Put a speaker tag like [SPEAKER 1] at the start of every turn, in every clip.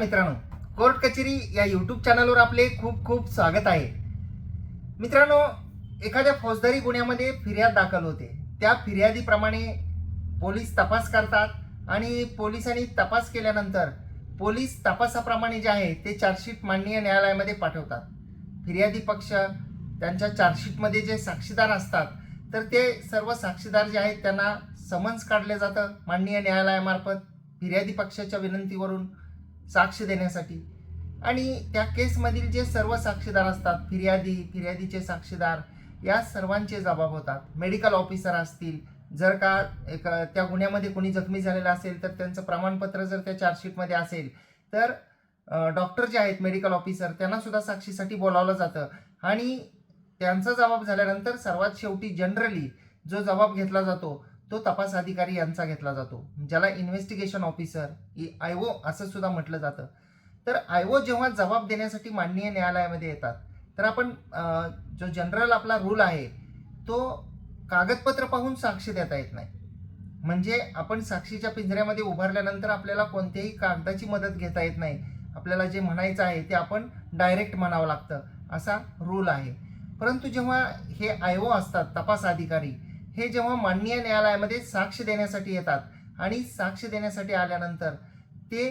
[SPEAKER 1] मित्रांनो कोर्ट कचेरी या यूट्यूब चॅनलवर आपले खूप खूप स्वागत आहे. मित्रांनो एखाद्या फौजदारी गुन्ह्यामध्ये फिर्याद दाखल होते. त्या फिर्यादीप्रमाणे पोलीस तपास करतात आणि पोलिसांनी तपास केल्यानंतर पोलीस तपासाप्रमाणे जे आहे ते चार्जशीट माननीय न्यायालयामध्ये पाठवतात. फिर्यादी पक्ष त्यांच्या चार्जशीटमध्ये जे साक्षीदार असतात तर ते सर्व साक्षीदार जे आहेत त्यांना समन्स काढले जातं माननीय न्यायालयामार्फत. फिर्यादी पक्षाच्या विनंतीवरून साक्ष देण्यासाठी. आणि त्या केसमधील जे सर्व साक्षीदार असतात फिर्यादी फिर्यादीचे साक्षीदार या सर्वांचे जबाब होतात. मेडिकल ऑफिसर असतील जर का एक त्या गुन्ह्यामध्ये कोणी जखमी झालेलं असेल तर त्यांचं प्रमाणपत्र जर त्या चार्जशीटमध्ये असेल तर डॉक्टर जे आहेत मेडिकल ऑफिसर त्यांनासुद्धा साक्षीसाठी बोलावलं जातं. आणि त्यांचा जबाब झाल्यानंतर सर्वात शेवटी जनरली जो जबाब घेतला जातो तो तपास अधिकारी यांचा घेतला जातो. ज्याला इन्व्हेस्टिगेशन ऑफिसर आय ओ असं सुद्धा म्हटलं जातं. तर आय ओ जेव्हा जबाब देण्यासाठी माननीय न्यायालयामध्ये येतात तर आपण जो जनरल आपला रूल आहे तो कागदपत्र पाहून साक्षी देता येत नाही. म्हणजे आपण साक्षीच्या पिंजऱ्यामध्ये उभारल्यानंतर आपल्याला कोणत्याही कागदाची मदत घेता येत नाही. आपल्याला जे म्हणायचं आहे ते आपण डायरेक्ट म्हणावं लागतं असा रूल आहे. परंतु जेव्हा हे आय ओ असतात तपास अधिकारी हे जेव्हा माननीय न्यायालयामध्ये साक्ष देण्यासाठी येतात आणि साक्ष देण्यासाठी आल्यानंतर ते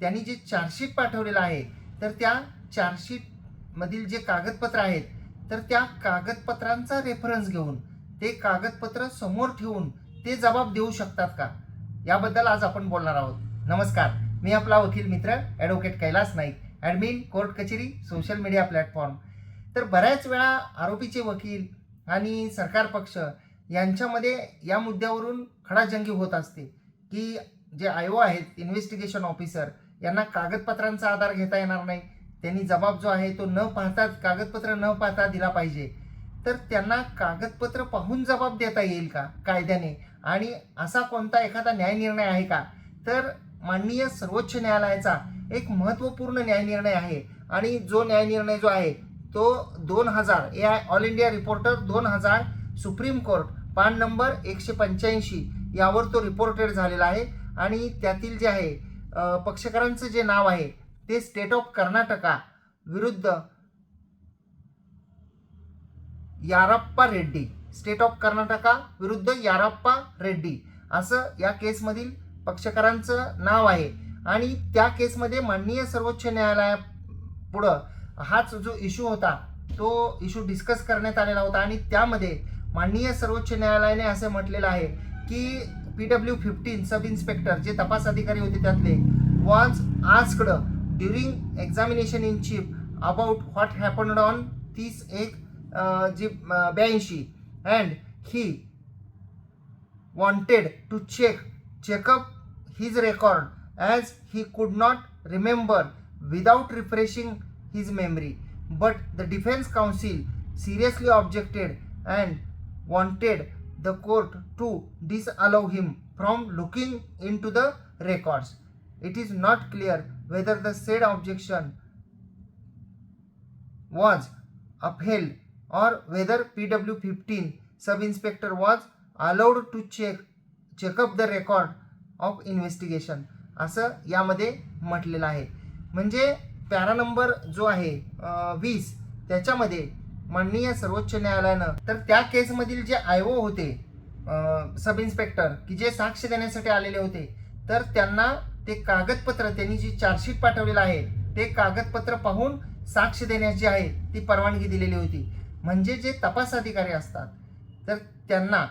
[SPEAKER 1] त्यांनी जे चार्जशीट पाठवलेलं आहे तर त्या चार्जशीटमधील जे कागदपत्र आहेत तर त्या कागदपत्रांचा रेफरन्स घेऊन ते कागदपत्र समोर ठेवून ते जबाब देऊ शकतात का? याबद्दल आज आपण बोलणार आहोत. नमस्कार मी आपला वकील मित्र advocate Kailas Naik admin court कचेरी सोशल मीडिया प्लॅटफॉर्म तर बऱ्याच वेळा आरोपीचे वकील आणि सरकार पक्ष यांच्यामध्ये या मुद्द्यावरून खडाजंगी होत असते की जे आय ओ आहेत इन्व्हेस्टिगेशन ऑफिसर यांना कागदपत्रांचा आधार घेता येणार नाही. त्यांनी जबाब जो आहे तो न पाहता कागदपत्र न पाहता दिला पाहिजे. तर त्यांना कागदपत्र पाहून जबाब देता येईल का? कायद्याने. आणि असा कोणता एखादा न्यायनिर्णय आहे का? तर माननीय सर्वोच्च न्यायालयाचा एक महत्त्वपूर्ण न्यायनिर्णय आहे. आणि जो न्यायनिर्णय जो आहे तो दोन हजार A I all India reporter दोन हजार सुप्रीम कोर्ट पान नंबर एकशे पंच्याऐंशी यावर तो रिपोर्टेड झालेला आहे. आणि त्यातील जे आहे पक्षकारांचं जे नाव आहे ते स्टेट ऑफ कर्नाटका विरुद्ध यारप्पा रेड्डी स्टेट ऑफ कर्नाटका विरुद्ध यारप्पा रेड्डी असं या केसमधील पक्षकारांचं नाव आहे. आणि त्या केसमध्ये माननीय सर्वोच्च न्यायालया पुढं हाच जो इशू होता तो इशू डिस्कस करण्यात आलेला होता. आणि त्यामध्ये माननीय सर्वोच्च न्यायालयाने असे म्हटलेलं आहे की P W fifteen sub inspector जे तपास अधिकारी होते त्यातले was asked during examination in chief about what happened on तीस एक जी ब्याऐंशी. And he wanted to check checkup his record as he could not remember without refreshing his memory but the defence council seriously objected and wanted the court to disallow him from looking into the records it is not clear whether the said objection was upheld or whether pw 15 sub inspector was allowed to check check up the record of investigation असं यामध्ये म्हटलेलं आहे म्हणजे para number जो आहे अं, वीस त्याच्यामध्ये माननीय सर्वोच्च न्यायालयानं. तर त्या केसमधील जे आय ओ होते सब इन्स्पेक्टर की जे साक्ष देण्यासाठी आलेले होते तर त्यांना ते कागदपत्र त्यांनी जी चार्जशीट पाठवलेलं आहे ते कागदपत्र पाहून साक्ष देण्याची आहे ती परवानगी दिलेली होती. म्हणजे जे तपास अधिकारी असतात तर त्यांना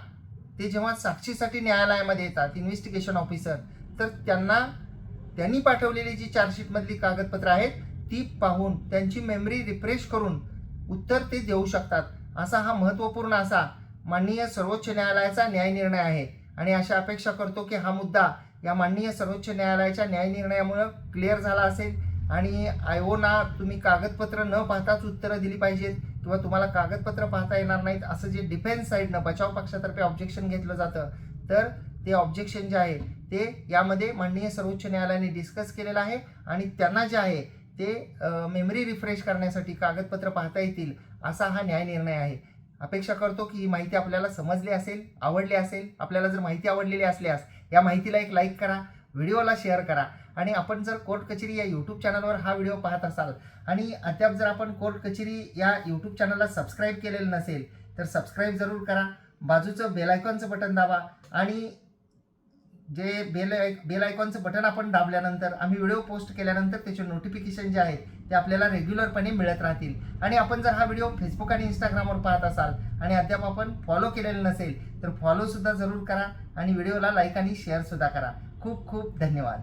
[SPEAKER 1] ते जेव्हा साक्षीसाठी न्यायालयामध्ये येतात इन्व्हेस्टिगेशन ऑफिसर तर त्यांना त्यांनी पाठवलेली जी चार्जशीटमधली कागदपत्र आहेत ती पाहून त्यांची मेमरी रिफ्रेश करून उत्तर ते देऊ शकतात. असा हा महत्त्वपूर्ण असा माननीय सर्वोच्च न्यायालयाचा न्यायनिर्णय आहे. आणि अशा अपेक्षा करतो की हा मुद्दा या माननीय सर्वोच्च न्यायालयाच्या न्यायनिर्णयामुळं क्लिअर झाला असेल. आणि आयोना तुम्ही कागदपत्र न पाहताच उत्तरं दिली पाहिजेत किंवा तुम्हाला कागदपत्र पाहता येणार नाहीत असं जे डिफेन्स साईडनं बचाव पक्षातर्फे ऑब्जेक्शन घेतलं जातं तर ते ऑब्जेक्शन जे आहे ते यामध्ये माननीय सर्वोच्च न्यायालयाने डिस्कस केलेलं आहे. आणि त्यांना जे आहे ते मेमरी रिफ्रेश करण्यासाठी कागदपत्र पाहता येतील असा हा न्याय निर्णय आहे. अपेक्षा करतो की ही माहिती आपल्याला समजली असेल आवडली असेल आपल्याला जर माहिती आवडलेली असल्यास या माहितीला एक लाईक करा व्हिडिओला शेअर करा. आणि आपण जर कोर्ट कचेरी या यूट्यूब चॅनलवर हा व्हिडिओ पाहत असाल आणि अद्याप जर आपण कोर्ट कचेरी या यूट्यूब चॅनलला सबस्क्राईब केलेलं नसेल तर सबस्क्राईब जरूर करा. बाजूचं बेल आयकॉनचं बटन दाबा आणि जे बेल बेल आयकॉनचं बटन आपण दाबल्यानंतर आम्ही व्हिडिओ पोस्ट केल्यानंतर त्याचे नोटिफिकेशन जे आहेत ते आपल्याला रेग्युलरपणे मिळत राहतील. आणि आपण जर हा व्हिडिओ फेसबुक आणि इंस्टाग्रामवर पाहत असाल आणि अद्याप आपण फॉलो केलेलं नसेल तर फॉलोसुद्धा जरूर करा आणि व्हिडिओला लाईक आणि शेअरसुद्धा करा. खूप खूप धन्यवाद.